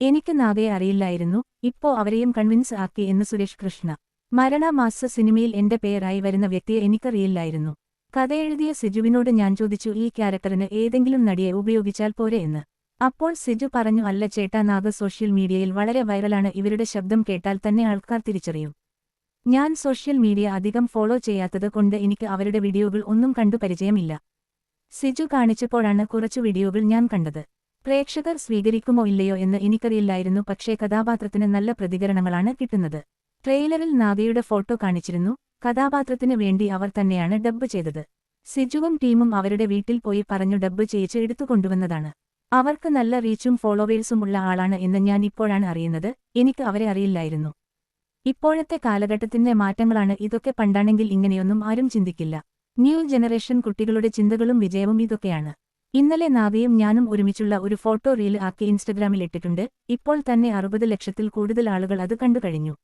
എനിക്ക് നാഗയെ അറിയില്ലായിരുന്നു. ഇപ്പോ അവരെയും കൺവിൻസ് ആക്കി എന്ന് സുരേഷ് കൃഷ്ണ. മരണ മാസ സിനിമയിൽ എന്റെ പേരായി വരുന്ന വ്യക്തിയെ എനിക്കറിയില്ലായിരുന്നു. കഥയെഴുതിയ സിജുവിനോട് ഞാൻ ചോദിച്ചു ഈ ക്യാരക്ടറിന് ഏതെങ്കിലും നടിയെ ഉപയോഗിച്ചാൽ പോരെ എന്ന്? അപ്പോൾ സിജു പറഞ്ഞു അല്ല ചേട്ടാ നാഗ സോഷ്യൽ മീഡിയയിൽ വളരെ വൈറലാണ്. ഇവരുടെ ശബ്ദം കേട്ടാൽ തന്നെ ആൾക്കാർ തിരിച്ചറിയും. ഞാൻ സോഷ്യൽ മീഡിയ അധികം ഫോളോ ചെയ്യാത്തത് കൊണ്ട് എനിക്ക് അവരുടെ വീഡിയോകൾ ഒന്നും കണ്ടു പരിചയമില്ല. സിജു കാണിച്ചപ്പോഴാണ് കുറച്ചു വീഡിയോകൾ ഞാൻ കണ്ടത്. പ്രേക്ഷകർ സ്വീകരിക്കുമോ ഇല്ലയോ എന്ന് എനിക്കറിയില്ലായിരുന്നു. പക്ഷേ കഥാപാത്രത്തിന് നല്ല പ്രതികരണങ്ങളാണ് കിട്ടുന്നത്. ട്രെയിലറിൽ നാഗയുടെ ഫോട്ടോ കാണിച്ചിരുന്നു. കഥാപാത്രത്തിന് വേണ്ടി അവർ തന്നെയാണ് ഡബ്ബ് ചെയ്തത്. സിജുവും ടീമും അവരുടെ വീട്ടിൽ പോയി പറഞ്ഞു ഡബ്ബ് ചെയ്യിച്ച് എടുത്തുകൊണ്ടുവന്നതാണ് അവർക്ക് നല്ല റീച്ചും ഫോളോവേഴ്സും ഉള്ള ആളാണ് എന്ന് ഞാൻ ഇപ്പോഴാണ് അറിയുന്നത്. എനിക്ക് അവരെ അറിയില്ലായിരുന്നു. ഇപ്പോഴത്തെ കാലഘട്ടത്തിന്റെ മാറ്റങ്ങളാണ് ഇതൊക്കെ പണ്ടാണെങ്കിൽ ഇങ്ങനെയൊന്നും ആരും ചിന്തിക്കില്ല. ന്യൂ ജനറേഷൻ കുട്ടികളുടെ ചിന്തകളും വിജയവും ഇതൊക്കെയാണ്. ഇന്നലെ നാവിയും ഞാനും ഒരുമിച്ചുള്ള ഒരു ഫോട്ടോ റീൽ ആക്കി ഇൻസ്റ്റഗ്രാമിൽ ഇട്ടിട്ടുണ്ട്. ഇപ്പോൾ തന്നെ അറുപത് ലക്ഷത്തിൽ കൂടുതൽ ആളുകൾ അത് കണ്ടുകഴിഞ്ഞു